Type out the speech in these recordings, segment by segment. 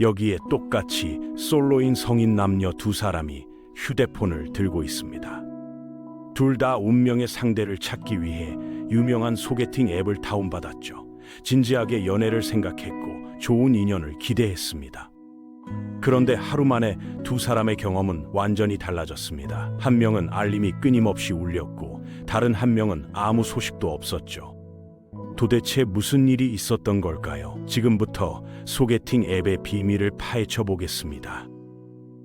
여기에 똑같이 솔로인 성인 남녀 두 사람이 휴대폰을 들고 있습니다. 둘 다 운명의 상대를 찾기 위해 유명한 소개팅 앱을 다운받았죠. 진지하게 연애를 생각했고 좋은 인연을 기대했습니다. 그런데 하루 만에 두 사람의 경험은 완전히 달라졌습니다. 한 명은 알림이 끊임없이 울렸고 다른 한 명은 아무 소식도 없었죠. 도대체 무슨 일이 있었던 걸까요? 지금부터 소개팅 앱의 비밀을 파헤쳐 보겠습니다.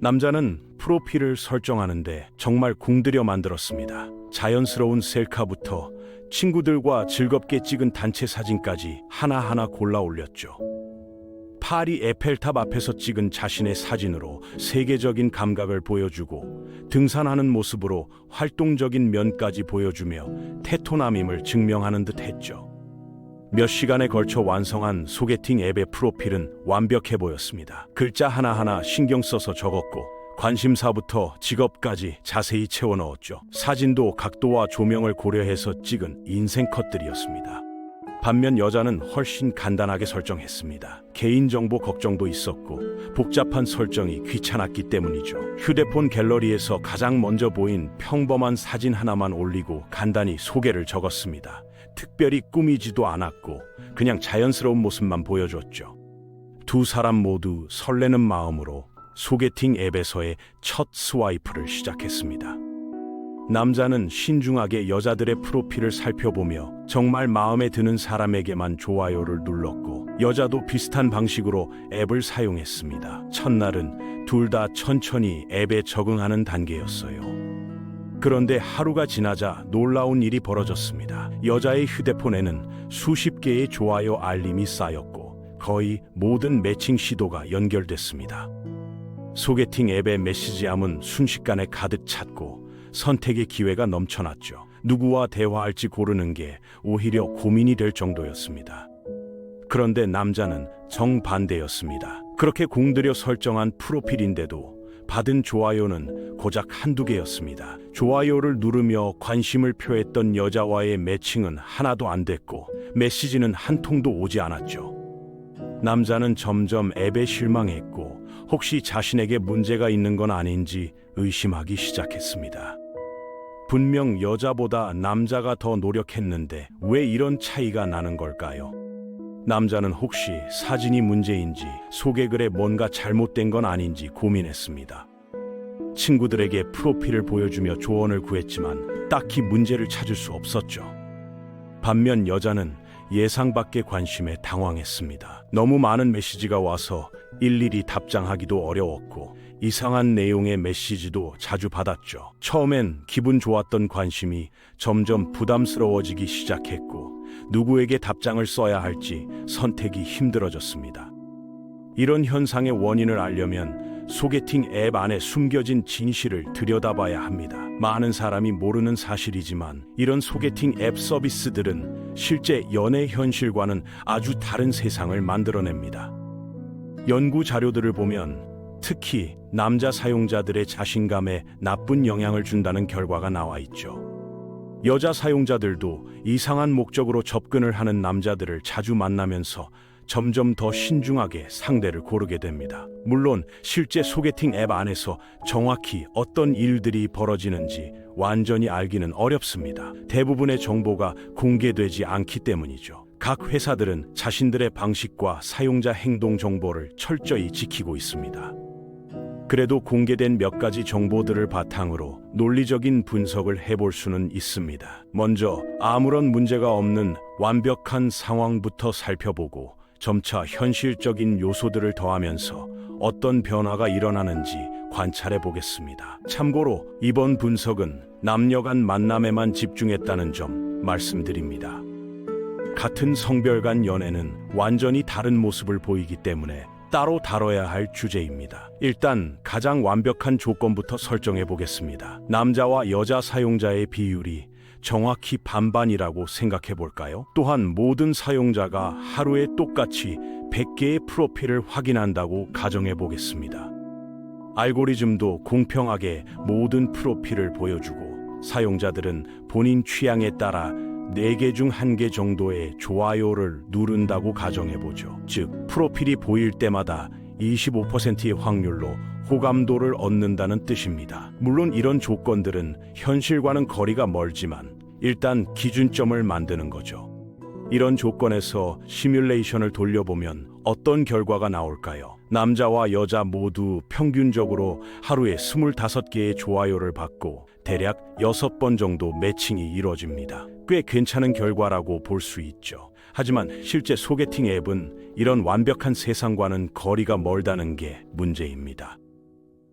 남자는 프로필을 설정하는데 정말 공들여 만들었습니다. 자연스러운 셀카부터 친구들과 즐겁게 찍은 단체 사진까지 하나하나 골라 올렸죠. 파리 에펠탑 앞에서 찍은 자신의 사진으로 세계적인 감각을 보여주고 등산하는 모습으로 활동적인 면까지 보여주며 테토남임을 증명하는 듯 했죠. 몇 시간에 걸쳐 완성한 소개팅 앱의 프로필은 완벽해 보였습니다. 글자 하나하나 신경 써서 적었고 관심사부터 직업까지 자세히 채워 넣었죠. 사진도 각도와 조명을 고려해서 찍은 인생 컷들이었습니다. 반면 여자는 훨씬 간단하게 설정했습니다. 개인정보 걱정도 있었고 복잡한 설정이 귀찮았기 때문이죠. 휴대폰 갤러리에서 가장 먼저 보인 평범한 사진 하나만 올리고 간단히 소개를 적었습니다. 특별히 꾸미지도 않았고 그냥 자연스러운 모습만 보여줬죠. 두 사람 모두 설레는 마음으로 소개팅 앱에서의 첫 스와이프를 시작했습니다. 남자는 신중하게 여자들의 프로필을 살펴보며 정말 마음에 드는 사람에게만 좋아요를 눌렀고 여자도 비슷한 방식으로 앱을 사용했습니다. 첫날은 둘 다 천천히 앱에 적응하는 단계였어요. 그런데 하루가 지나자 놀라운 일이 벌어졌습니다. 여자의 휴대폰에는 수십 개의 좋아요 알림이 쌓였고 거의 모든 매칭 시도가 연결됐습니다. 소개팅 앱의 메시지함은 순식간에 가득 찼고 선택의 기회가 넘쳐났죠. 누구와 대화할지 고르는 게 오히려 고민이 될 정도였습니다. 그런데 남자는 정반대였습니다. 그렇게 공들여 설정한 프로필인데도 받은 좋아요는 고작 한두 개였습니다. 좋아요를 누르며 관심을 표했던 여자와의 매칭은 하나도 안 됐고 메시지는 한 통도 오지 않았죠. 남자는 점점 앱에 실망했고 혹시 자신에게 문제가 있는 건 아닌지 의심하기 시작했습니다. 분명 여자보다 남자가 더 노력했는데 왜 이런 차이가 나는 걸까요? 남자는 혹시 사진이 문제인지 소개글에 뭔가 잘못된 건 아닌지 고민했습니다. 친구들에게 프로필을 보여주며 조언을 구했지만 딱히 문제를 찾을 수 없었죠. 반면 여자는 예상 밖의 관심에 당황했습니다. 너무 많은 메시지가 와서 일일이 답장하기도 어려웠고 이상한 내용의 메시지도 자주 받았죠. 처음엔 기분 좋았던 관심이 점점 부담스러워지기 시작했고 누구에게 답장을 써야 할지 선택이 힘들어졌습니다. 이런 현상의 원인을 알려면 소개팅 앱 안에 숨겨진 진실을 들여다봐야 합니다. 많은 사람이 모르는 사실이지만 이런 소개팅 앱 서비스들은 실제 연애 현실과는 아주 다른 세상을 만들어냅니다. 연구 자료들을 보면 특히 남자 사용자들의 자신감에 나쁜 영향을 준다는 결과가 나와 있죠. 여자 사용자들도 이상한 목적으로 접근을 하는 남자들을 자주 만나면서 점점 더 신중하게 상대를 고르게 됩니다. 물론 실제 소개팅 앱 안에서 정확히 어떤 일들이 벌어지는지 완전히 알기는 어렵습니다. 대부분의 정보가 공개되지 않기 때문이죠. 각 회사들은 자신들의 방식과 사용자 행동 정보를 철저히 지키고 있습니다. 그래도 공개된 몇 가지 정보들을 바탕으로 논리적인 분석을 해볼 수는 있습니다. 먼저 아무런 문제가 없는 완벽한 상황부터 살펴보고 점차 현실적인 요소들을 더하면서 어떤 변화가 일어나는지 관찰해 보겠습니다. 참고로 이번 분석은 남녀 간 만남에만 집중했다는 점 말씀드립니다. 같은 성별 간 연애는 완전히 다른 모습을 보이기 때문에 따로 다뤄야 할 주제입니다. 일단 가장 완벽한 조건부터 설정해 보겠습니다. 남자와 여자 사용자의 비율이 정확히 반반이라고 생각해 볼까요? 또한 모든 사용자가 하루에 똑같이 100개의 프로필을 확인한다고 가정해 보겠습니다. 알고리즘도 공평하게 모든 프로필을 보여주고 사용자들은 본인 취향에 따라 4개 중 1개 정도의 좋아요를 누른다고 가정해 보죠. 즉, 프로필이 보일 때마다 25%의 확률로 호감도를 얻는다는 뜻입니다. 물론 이런 조건들은 현실과는 거리가 멀지만 일단 기준점을 만드는 거죠. 이런 조건에서 시뮬레이션을 돌려보면 어떤 결과가 나올까요? 남자와 여자 모두 평균적으로 하루에 25개의 좋아요를 받고 대략 6번 정도 매칭이 이루어집니다. 꽤 괜찮은 결과라고 볼 수 있죠. 하지만 실제 소개팅 앱은 이런 완벽한 세상과는 거리가 멀다는 게 문제입니다.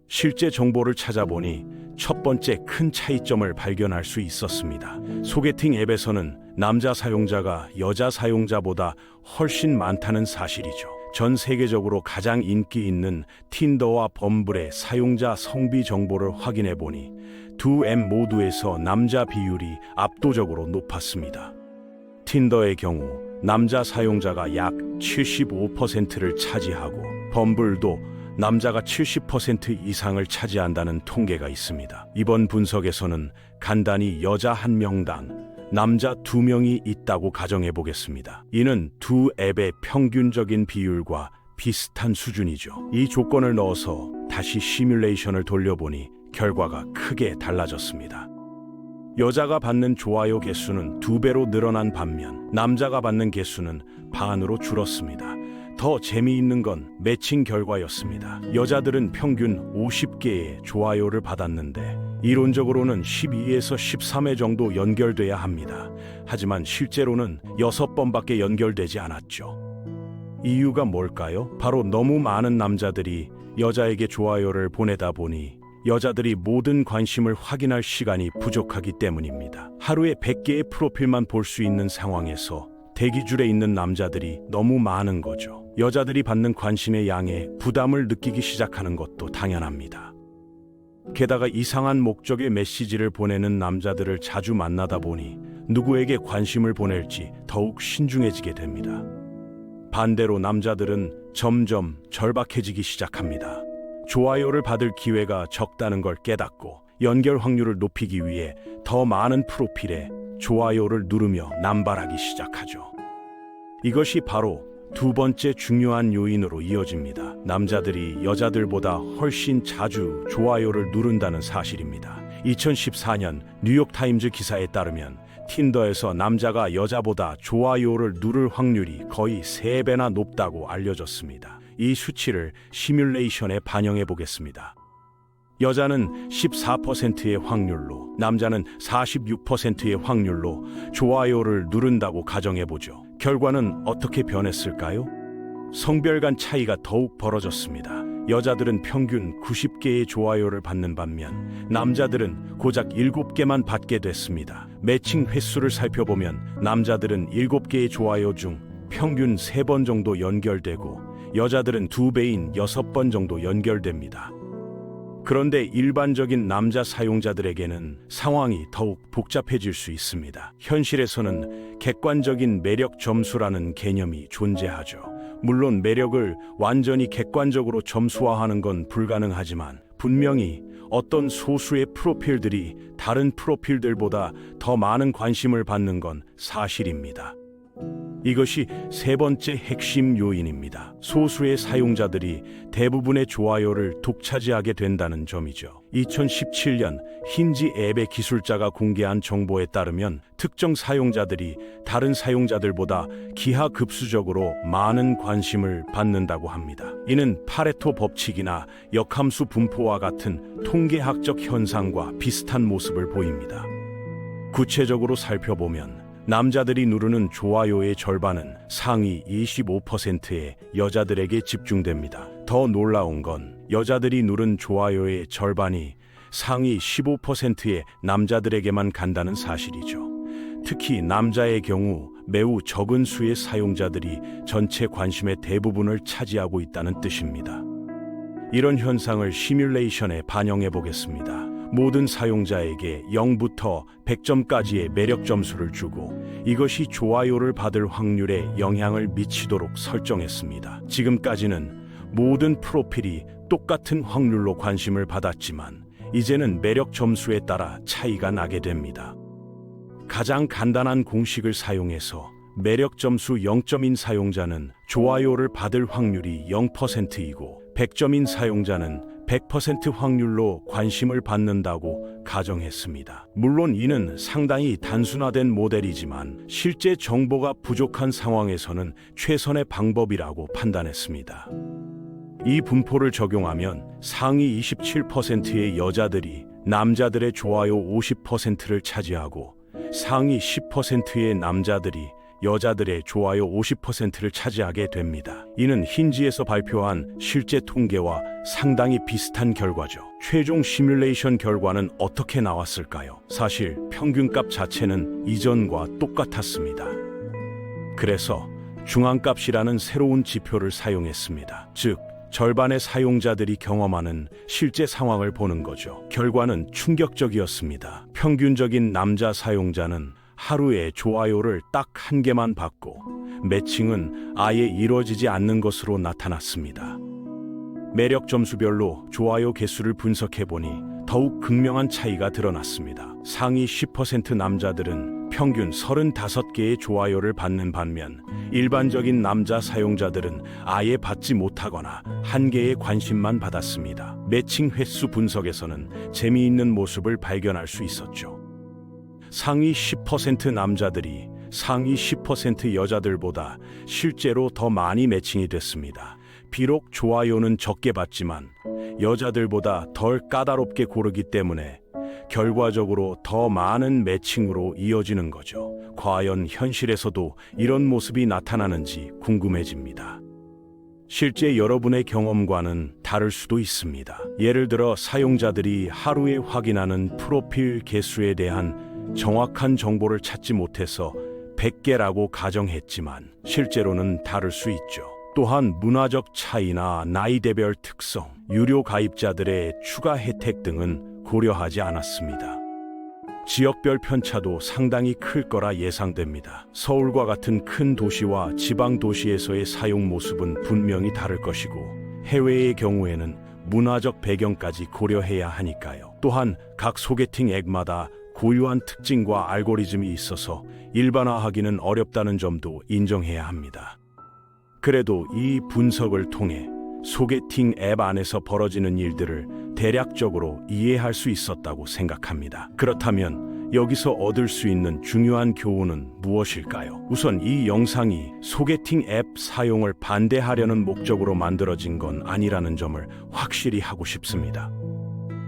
실제 정보를 찾아보니 첫 번째 큰 차이점을 발견할 수 있었습니다. 소개팅 앱에서는 남자 사용자가 여자 사용자보다 훨씬 많다는 사실이죠. 전 세계적으로 가장 인기 있는 틴더와 범블의 사용자 성비 정보를 확인해 보니 두 앱 모두에서 남자 비율이 압도적으로 높았습니다. 틴더의 경우 남자 사용자가 약 75%를 차지하고 범블도 남자가 70% 이상을 차지한다는 통계가 있습니다. 이번 분석에서는 간단히 여자 한 명당 남자 두 명이 있다고 가정해 보겠습니다. 이는 두 앱의 평균적인 비율과 비슷한 수준이죠. 이 조건을 넣어서 다시 시뮬레이션을 돌려보니 결과가 크게 달라졌습니다. 여자가 받는 좋아요 개수는 두 배로 늘어난 반면 남자가 받는 개수는 반으로 줄었습니다. 더 재미있는 건 매칭 결과였습니다. 여자들은 평균 50개의 좋아요를 받았는데 이론적으로는 12에서 13회 정도 연결돼야 합니다. 하지만 실제로는 6번밖에 연결되지 않았죠. 이유가 뭘까요? 바로 너무 많은 남자들이 여자에게 좋아요를 보내다 보니 여자들이 모든 관심을 확인할 시간이 부족하기 때문입니다. 하루에 100개의 프로필만 볼 수 있는 상황에서 대기줄에 있는 남자들이 너무 많은 거죠. 여자들이 받는 관심의 양에 부담을 느끼기 시작하는 것도 당연합니다. 게다가 이상한 목적의 메시지를 보내는 남자들을 자주 만나다 보니 누구에게 관심을 보낼지 더욱 신중해지게 됩니다. 반대로 남자들은 점점 절박해지기 시작합니다. 좋아요를 받을 기회가 적다는 걸 깨닫고 연결 확률을 높이기 위해 더 많은 프로필에 좋아요를 누르며 남발하기 시작하죠. 이것이 바로 두 번째 중요한 요인으로 이어집니다. 남자들이 여자들보다 훨씬 자주 좋아요를 누른다는 사실입니다. 2014년 뉴욕타임즈 기사에 따르면 틴더에서 남자가 여자보다 좋아요를 누를 확률이 거의 3배나 높다고 알려졌습니다. 이 수치를 시뮬레이션에 반영해 보겠습니다. 여자는 14%의 확률로, 남자는 46%의 확률로 좋아요를 누른다고 가정해 보죠. 결과는 어떻게 변했을까요? 성별 간 차이가 더욱 벌어졌습니다. 여자들은 평균 90개의 좋아요를 받는 반면 남자들은 고작 7개만 받게 됐습니다. 매칭 횟수를 살펴보면 남자들은 7개의 좋아요 중 평균 3번 정도 연결되고 여자들은 2배인 6번 정도 연결됩니다. 그런데 일반적인 남자 사용자들에게는 상황이 더욱 복잡해질 수 있습니다. 현실에서는 객관적인 매력 점수라는 개념이 존재하죠. 물론 매력을 완전히 객관적으로 점수화하는 건 불가능하지만 분명히 어떤 소수의 프로필들이 다른 프로필들보다 더 많은 관심을 받는 건 사실입니다. 이것이 세 번째 핵심 요인입니다. 소수의 사용자들이 대부분의 좋아요를 독차지하게 된다는 점이죠. 2017년 힌지 앱의 기술자가 공개한 정보에 따르면 특정 사용자들이 다른 사용자들보다 기하급수적으로 많은 관심을 받는다고 합니다. 이는 파레토 법칙이나 역함수 분포와 같은 통계학적 현상과 비슷한 모습을 보입니다. 구체적으로 살펴보면 남자들이 누르는 좋아요의 절반은 상위 25%의 여자들에게 집중됩니다. 더 놀라운 건 여자들이 누른 좋아요의 절반이 상위 15%의 남자들에게만 간다는 사실이죠. 특히 남자의 경우 매우 적은 수의 사용자들이 전체 관심의 대부분을 차지하고 있다는 뜻입니다. 이런 현상을 시뮬레이션에 반영해 보겠습니다. 모든 사용자에게 0부터 100점까지의 매력 점수를 주고 이것이 좋아요를 받을 확률에 영향을 미치도록 설정했습니다. 지금까지는 모든 프로필이 똑같은 확률로 관심을 받았지만 이제는 매력 점수에 따라 차이가 나게 됩니다. 가장 간단한 공식을 사용해서 매력 점수 0점인 사용자는 좋아요를 받을 확률이 0%이고 100점인 사용자는 100% 확률로 관심을 받는다고 가정했습니다. 물론 이는 상당히 단순화된 모델이지만 실제 정보가 부족한 상황에서는 최선의 방법이라고 판단했습니다. 이 분포를 적용하면 상위 27%의 여자들이 남자들의 좋아요 50%를 차지하고 상위 10%의 남자들이 여자들의 좋아요 50%를 차지하게 됩니다. 이는 힌지에서 발표한 실제 통계와 상당히 비슷한 결과죠. 최종 시뮬레이션 결과는 어떻게 나왔을까요? 사실 평균값 자체는 이전과 똑같았습니다. 그래서 중앙값이라는 새로운 지표를 사용했습니다. 즉, 절반의 사용자들이 경험하는 실제 상황을 보는 거죠. 결과는 충격적이었습니다. 평균적인 남자 사용자는 하루에 좋아요를 딱 한 개만 받고 매칭은 아예 이루어지지 않는 것으로 나타났습니다. 매력 점수별로 좋아요 개수를 분석해 보니 더욱 극명한 차이가 드러났습니다. 상위 10% 남자들은 평균 35개의 좋아요를 받는 반면 일반적인 남자 사용자들은 아예 받지 못하거나 한 개의 관심만 받았습니다. 매칭 횟수 분석에서는 재미있는 모습을 발견할 수 있었죠. 상위 10% 남자들이 상위 10% 여자들보다 실제로 더 많이 매칭이 됐습니다. 비록 좋아요는 적게 받지만 여자들보다 덜 까다롭게 고르기 때문에 결과적으로 더 많은 매칭으로 이어지는 거죠. 과연 현실에서도 이런 모습이 나타나는지 궁금해집니다. 실제 여러분의 경험과는 다를 수도 있습니다. 예를 들어 사용자들이 하루에 확인하는 프로필 개수에 대한 정확한 정보를 찾지 못해서 100개라고 가정했지만 실제로는 다를 수 있죠. 또한 문화적 차이나 나이대별 특성, 유료 가입자들의 추가 혜택 등은 고려하지 않았습니다. 지역별 편차도 상당히 클 거라 예상됩니다. 서울과 같은 큰 도시와 지방 도시에서의 사용 모습은 분명히 다를 것이고 해외의 경우에는 문화적 배경까지 고려해야 하니까요. 또한 각 소개팅 앱마다 고유한 특징과 알고리즘이 있어서 일반화하기는 어렵다는 점도 인정해야 합니다. 그래도 이 분석을 통해 소개팅 앱 안에서 벌어지는 일들을 대략적으로 이해할 수 있었다고 생각합니다. 그렇다면 여기서 얻을 수 있는 중요한 교훈은 무엇일까요? 우선 이 영상이 소개팅 앱 사용을 반대하려는 목적으로 만들어진 건 아니라는 점을 확실히 하고 싶습니다.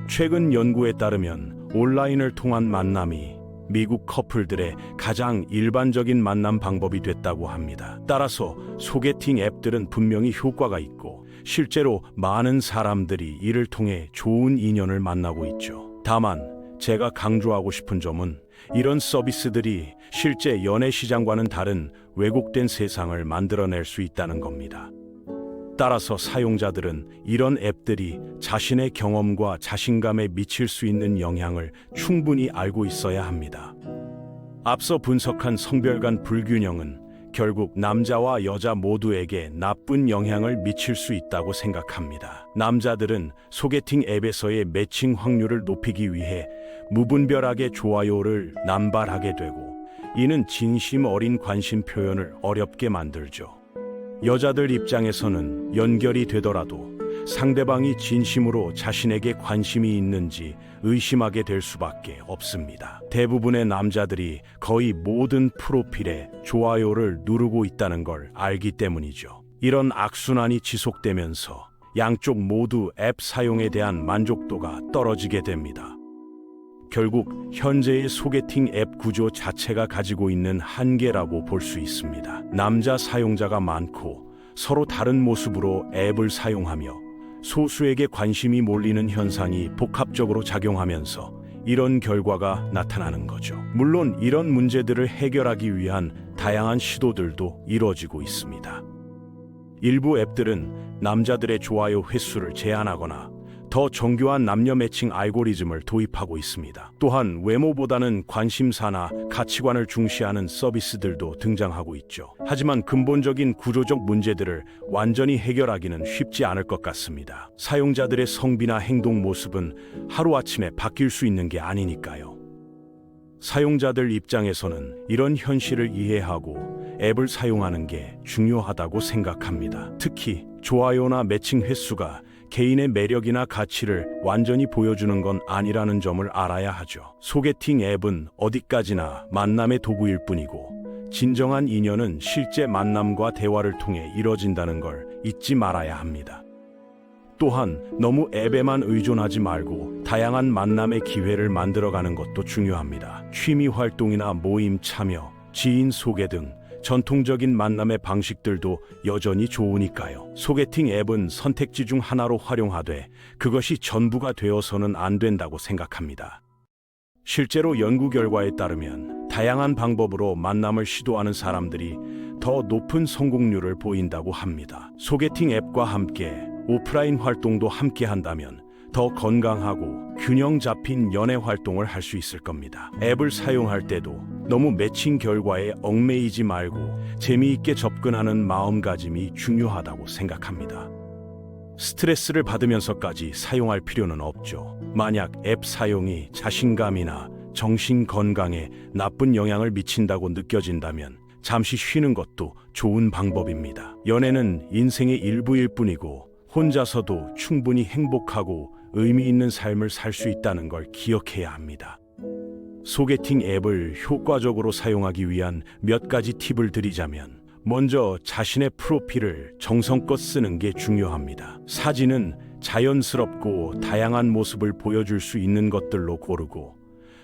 최근 연구에 따르면 온라인을 통한 만남이 미국 커플들의 가장 일반적인 만남 방법이 됐다고 합니다. 따라서 소개팅 앱들은 분명히 효과가 있고 실제로 많은 사람들이 이를 통해 좋은 인연을 만나고 있죠. 다만 제가 강조하고 싶은 점은 이런 서비스들이 실제 연애 시장과는 다른 왜곡된 세상을 만들어낼 수 있다는 겁니다. 따라서 사용자들은 이런 앱들이 자신의 경험과 자신감에 미칠 수 있는 영향을 충분히 알고 있어야 합니다. 앞서 분석한 성별 간 불균형은 결국 남자와 여자 모두에게 나쁜 영향을 미칠 수 있다고 생각합니다. 남자들은 소개팅 앱에서의 매칭 확률을 높이기 위해 무분별하게 좋아요를 남발하게 되고 이는 진심 어린 관심 표현을 어렵게 만들죠. 여자들 입장에서는 연결이 되더라도 상대방이 진심으로 자신에게 관심이 있는지 의심하게 될 수밖에 없습니다. 대부분의 남자들이 거의 모든 프로필에 좋아요를 누르고 있다는 걸 알기 때문이죠. 이런 악순환이 지속되면서 양쪽 모두 앱 사용에 대한 만족도가 떨어지게 됩니다. 결국 현재의 소개팅 앱 구조 자체가 가지고 있는 한계라고 볼 수 있습니다. 남자 사용자가 많고 서로 다른 모습으로 앱을 사용하며 소수에게 관심이 몰리는 현상이 복합적으로 작용하면서 이런 결과가 나타나는 거죠. 물론 이런 문제들을 해결하기 위한 다양한 시도들도 이루어지고 있습니다. 일부 앱들은 남자들의 좋아요 횟수를 제한하거나 더 정교한 남녀 매칭 알고리즘을 도입하고 있습니다. 또한 외모보다는 관심사나 가치관을 중시하는 서비스들도 등장하고 있죠. 하지만 근본적인 구조적 문제들을 완전히 해결하기는 쉽지 않을 것 같습니다. 사용자들의 성비나 행동 모습은 하루아침에 바뀔 수 있는 게 아니니까요. 사용자들 입장에서는 이런 현실을 이해하고 앱을 사용하는 게 중요하다고 생각합니다. 특히 좋아요나 매칭 횟수가 개인의 매력이나 가치를 완전히 보여주는 건 아니라는 점을 알아야 하죠. 소개팅 앱은 어디까지나 만남의 도구일 뿐이고 진정한 인연은 실제 만남과 대화를 통해 이뤄진다는 걸 잊지 말아야 합니다. 또한 너무 앱에만 의존하지 말고 다양한 만남의 기회를 만들어가는 것도 중요합니다. 취미 활동이나 모임 참여, 지인 소개 등 전통적인 만남의 방식들도 여전히 좋으니까요. 소개팅 앱은 선택지 중 하나로 활용하되 그것이 전부가 되어서는 안 된다고 생각합니다. 실제로 연구 결과에 따르면 다양한 방법으로 만남을 시도하는 사람들이 더 높은 성공률을 보인다고 합니다. 소개팅 앱과 함께 오프라인 활동도 함께 한다면 더 건강하고 균형 잡힌 연애 활동을 할 수 있을 겁니다. 앱을 사용할 때도 너무 매칭 결과에 얽매이지 말고 재미있게 접근하는 마음가짐이 중요하다고 생각합니다. 스트레스를 받으면서까지 사용할 필요는 없죠. 만약 앱 사용이 자신감이나 정신 건강에 나쁜 영향을 미친다고 느껴진다면 잠시 쉬는 것도 좋은 방법입니다. 연애는 인생의 일부일 뿐이고 혼자서도 충분히 행복하고 의미 있는 삶을 살 수 있다는 걸 기억해야 합니다. 소개팅 앱을 효과적으로 사용하기 위한 몇 가지 팁을 드리자면 먼저 자신의 프로필을 정성껏 쓰는 게 중요합니다. 사진은 자연스럽고 다양한 모습을 보여줄 수 있는 것들로 고르고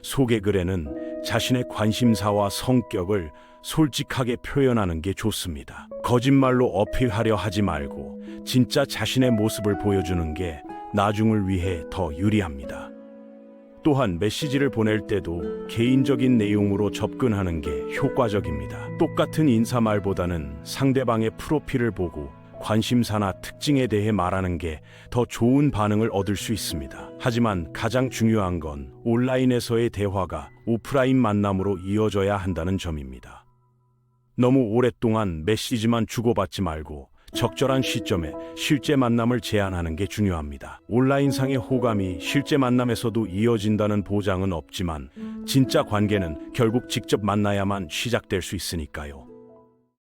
소개글에는 자신의 관심사와 성격을 솔직하게 표현하는 게 좋습니다. 거짓말로 어필하려 하지 말고 진짜 자신의 모습을 보여주는 게 나중을 위해 더 유리합니다. 또한 메시지를 보낼 때도 개인적인 내용으로 접근하는 게 효과적입니다. 똑같은 인사말보다는 상대방의 프로필을 보고 관심사나 특징에 대해 말하는 게 더 좋은 반응을 얻을 수 있습니다. 하지만 가장 중요한 건 온라인에서의 대화가 오프라인 만남으로 이어져야 한다는 점입니다. 너무 오랫동안 메시지만 주고받지 말고 적절한 시점에 실제 만남을 제안하는 게 중요합니다. 온라인상의 호감이 실제 만남에서도 이어진다는 보장은 없지만 진짜 관계는 결국 직접 만나야만 시작될 수 있으니까요.